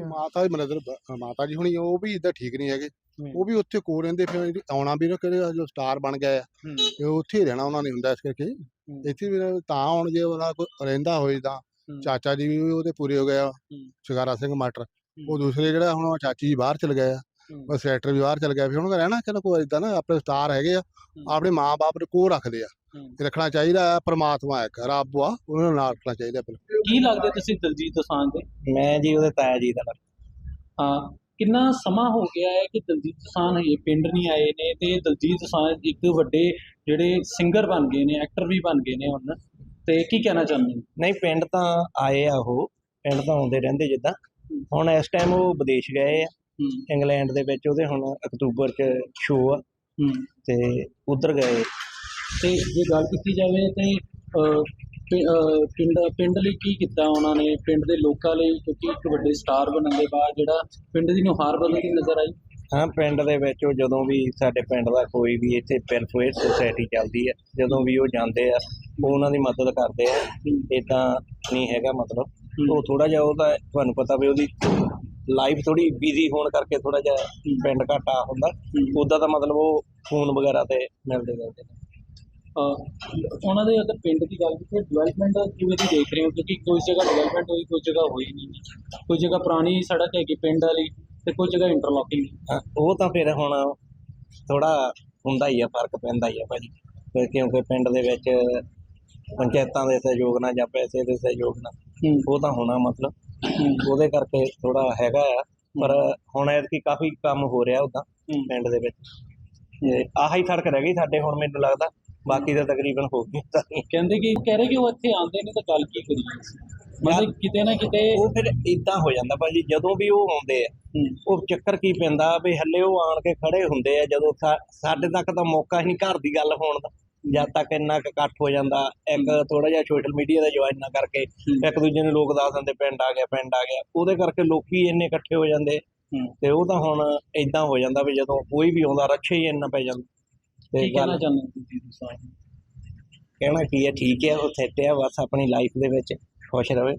ਮਾਤਾ ਦੀ ਮਨਦਰ ਮਾਤਾ ਜੀ ਹੁਣੀ ਉਹ ਵੀ ਇਦਾਂ ਠੀਕ ਨਹੀਂ ਹੈਗੇ। ਉਹ ਵੀ ਉੱਥੇ ਕੋ ਰਹਿੰਦੇ ਫਿਰ ਆਉਣਾ ਵੀ ਨਾ ਕਿਹੜੇ ਜੋ ਸਟਾਰ ਬਣ ਗਏ ਆ। ਤੇ ਉਹ ਉੱਥੇ ਹੀ ਰਹਿਣਾ ਉਹਨਾਂ ਨੇ ਹੁੰਦਾ ਇਸ ਕਰਕੇ। ਇੱਥੇ ਵੀ ਤਾਂ ਆਉਣ ਜੇ ਉਹਨਾਂ ਕੋਲ ਰਹਿੰਦਾ ਹੋਏ ਤਾਂ। ਚਾਚਾ ਜੀ ਵੀ ਉਹਦੇ ਪੂਰੇ ਹੋ ਗਏ ਆ ਸ਼ਿਕਾਰਾ ਸਿੰਘ ਮਾਸਟਰ। ਉਹ ਦੂਸਰੇ ਜਿਹੜਾ ਹੁਣ ਚਾਚੀ ਜੀ ਬਾਹਰ ਚਲ ਗਏ ਆ। ਉਹ ਸੈਕਟਰ ਵੀ ਬਾਹਰ ਚਲ ਗਿਆ ਫਿਰ ਉਹਨਾਂ ਦਾ ਰਹਿਣਾ ਚਲੋ ਕੋਈ ਇਦਾਂ ਨਾ ਆਪਣੇ ਸਟਾਰ ਹੈਗੇ ਆ ਆਪਣੇ ਮਾਂ-ਬਾਪ ਦੇ ਕੋਲ ਰੱਖਦੇ ਆ। ਰੱਖਣਾ ਚਾਹੀਦਾ ਆ ਪ੍ਰਮਾਤਮਾ ਇੱਕ ਰੱਬ ਆ ਉਹਨਾਂ ਨੂੰ ਨਾਲ ਰੱਖਣਾ ਚਾਹੀਦਾ। ਕੀ ਲੱਗਦੇ ਤੁਸੀਂ ਦਲਜੀਤ ਦੋਸਾਂਝ ਦੇ? ਮੈਂ ਜੀ ਉਹਦੇ ਤਾਇਆ ਜੀ ਦਾ ਹਾਂ। ਕਿੰਨਾ ਸਮਾਂ ਹੋ ਗਿਆ ਹੈ ਕਿ ਦਲਜੀਤ ਦੋਸਾਂਝ ਹਜੇ ਪਿੰਡ ਨਹੀਂ ਆਏ ਨੇ ਤੇ ਦਲਜੀਤ ਦੋਸਾਂਝ ਇੱਕ ਵੱਡੇ ਜਿਹੜੇ ਸਿੰਗਰ ਬਣ ਗਏ ਨੇ ਐਕਟਰ ਵੀ ਬਣ ਗਏ ਨੇ ਹੁਣ। ਤੇ ਕੀ ਕਹਿਣਾ ਚਾਹੁੰਦੇ ਨਹੀਂ ਪਿੰਡ ਤਾਂ ਆਏ ਆ ਉਹ। ਪਿੰਡ ਤਾਂ ਆਉਂਦੇ ਰਹਿੰਦੇ ਜਿੱਦਾਂ। ਹੁਣ ਇਸ ਟਾਈਮ ਉਹ ਵਿਦੇਸ਼ ਗਏ ਆ। ਇੰਗਲੈਂਡ ਦੇ ਵਿੱਚ ਉਹਦੇ ਹੁਣ ਅਕਤੂਬਰ ਚ ਸ਼ੋਅ ਆ। ਤੇ ਉਧਰ ਗਏ। ਤੇ ਜੇ ਗੱਲ ਕੀਤੀ ਜਾਵੇ ਤੇ ਪਿੰਡ ਪਿੰਡ ਲਈ ਕੀ ਕੀਤਾ ਉਹਨਾਂ ਨੇ? ਪਿੰਡ ਦੇ ਲੋਕਾਂ ਲਈ ਕਿਉਂਕਿ ਇੱਕ ਵੱਡੇ ਸਟਾਰ ਬਣਨ ਦੇ ਬਾਅਦ ਜਿਹੜਾ ਪਿੰਡ ਦੀ ਨੁਹਾਰ ਬਦਲਦੀ ਨਜ਼ਰ ਆਈ। ਹਾਂ ਪਿੰਡ ਦੇ ਵਿੱਚ ਉਹ ਜਦੋਂ ਵੀ ਸਾਡੇ ਪਿੰਡ ਦਾ ਕੋਈ ਵੀ ਇੱਥੇ ਵੈਲਫੇਅਰ ਸੁਸਾਇਟੀ ਚੱਲਦੀ ਹੈ ਜਦੋਂ ਵੀ ਉਹ ਜਾਂਦੇ ਆ ਉਹ ਉਹਨਾਂ ਦੀ ਮਦਦ ਕਰਦੇ ਆ। ਇਦਾਂ ਨਹੀਂ ਹੈਗਾ ਮਤਲਬ। ਉਹ ਥੋੜਾ ਜਿਹਾ ਉਹਦਾ ਤੁਹਾਨੂੰ ਪਤਾ ਵੀ ਉਹਦੀ ਲਾਈਫ ਥੋੜੀ ਬਿਜ਼ੀ ਹੋਣ ਕਰਕੇ ਥੋੜਾ ਜਿਹਾ ਪਿੰਡ ਘਾਟਾ ਹੁੰਦਾ। ਉਦਾਂ ਤਾਂ ਮਤਲਬ ਉਹ ਫੋਨ ਵਗੈਰਾ ਤੇ ਮਿਲਦੇ ਰਹਿੰਦੇ ਨੇ। ਉਹਨਾਂ ਦੇ ਅਗਰ ਪਿੰਡ ਦੀ ਗੱਲ ਕਰੀਏ ਡਿਵੈਲਪਮੈਂਟ ਕਿਵੇਂ ਦੀ ਦੇਖ ਰਹੇ ਹੋ? ਕਿਉਂਕਿ ਕੋਈ ਜਗ੍ਹਾ ਡਿਵੈਲਪਮੈਂਟ ਹੋਈ ਕੋਈ ਜਗ੍ਹਾ ਹੋਈ ਨਹੀਂ ਕੋਈ ਜਗ੍ਹਾ ਪੁਰਾਣੀ ਸੜਕ ਹੈਗੀ ਪਿੰਡ ਵਾਲੀ ਤੇ ਕੋਈ ਜਗ੍ਹਾ ਇੰਟਰਲੋਕਿੰਗ ਉਹ ਤਾਂ ਫਿਰ ਹੁਣ ਥੋੜਾ ਹੁੰਦਾ ਹੀ ਆ ਫ਼ਰਕ ਪੈਂਦਾ ਹੀ ਆ ਭਾਜੀ। ਫਿਰ ਕਿਉਂਕਿ ਪਿੰਡ ਦੇ ਵਿੱਚ ਪੰਚਾਇਤਾਂ ਦੇ ਸਹਿਯੋਗ ਨਾਲ ਜਾਂ ਪੈਸੇ ਦੇ ਸਹਿਯੋਗ ਨਾਲ ਉਹ ਤਾਂ ਹੋਣਾ ਮਤਲਬ। ਉਹਦੇ ਕਰਕੇ ਥੋੜਾ ਹੈਗਾ ਆ ਪਰ ਹੁਣ ਐਤਕੀ ਕਾਫੀ ਕੰਮ ਹੋ ਰਿਹਾ ਉਦਾਂ ਪਿੰਡ ਦੇ ਵਿੱਚ। ਆਹੀ ਸੜਕ ਰਹਿ ਗਈ ਸਾਡੇ ਹੁਣ ਮੈਨੂੰ ਲੱਗਦਾ। ਬਾਕੀ ਤਾਂ ਤਕਰੀਬਨ ਹੋ ਗਈ ਸਾਰੀਆਂ। ਕਹਿੰਦੇ ਕਿ ਕਹਿ ਰਹੇ ਕਿ ਉਹ ਇੱਥੇ ਆਉਂਦੇ ਨੇ ਤਾਂ ਗੱਲ ਕੀ ਕਰੀਏ ਮਤਲਬ ਕਿਤੇ ਨਾ ਕਿਤੇ ਉਹ ਫਿਰ ਇਦਾਂ ਹੋ ਜਾਂਦਾ ਭਾਜੀ ਜਦੋਂ ਵੀ ਉਹ ਆਉਂਦੇ ਆ ਉਹ ਚੱਕਰ ਕੀ ਪੈਂਦਾ ਵੀ ਹੱਲੇ ਉਹ ਆਣ ਕੇ ਖੜੇ ਹੁੰਦੇ ਆ ਜਦੋਂ ਸਾਡੇ ਤੱਕ ਤਾਂ ਮੌਕਾ ਹੀ ਨਹੀਂ ਘਰ ਦੀ ਗੱਲ ਹੋਣ ਦਾ। ਜਦ ਤੱਕ ਇੰਨਾ ਕੁ ਇਕੱਠ ਹੋ ਜਾਂਦਾ ਇੱਕ ਥੋੜਾ ਜਿਹਾ ਸੋਸ਼ਲ ਮੀਡੀਆ ਦਾ ਜਵਾਨਾ ਕਰਕੇ ਇੱਕ ਦੂਜੇ ਨੂੰ ਲੋਕ ਦੱਸ ਦਿੰਦੇ ਪਿੰਡ ਆ ਗਿਆ ਪਿੰਡ ਆ ਗਿਆ। ਉਹਦੇ ਕਰਕੇ ਲੋਕੀ ਇੰਨੇ ਇਕੱਠੇ ਹੋ ਜਾਂਦੇ। ਤੇ ਉਹ ਤਾਂ ਹੁਣ ਇਦਾਂ ਹੋ ਜਾਂਦਾ ਵੀ ਜਦੋਂ ਕੋਈ ਵੀ ਆਉਂਦਾ ਰੱਛੇ ਹੀ ਇੰਨਾ ਪੈ ਜਾਂਦਾ। ਤੇ ਕੀ ਕਹਿਣਾ ਗੱਲ ਚਾਹੁੰਦੇ ਹੋ ਤੁਸੀਂ ਦੋਸਾਂਝ ਕਹਿਣਾ ਕੀ ਹੈ? ਠੀਕ ਹੈ ਉਹ ਸੈੱਟ ਆ ਬਸ ਆਪਣੀ ਲਾਈਫ ਦੇ ਵਿੱਚ ਖੁਸ਼ ਰਵੇ।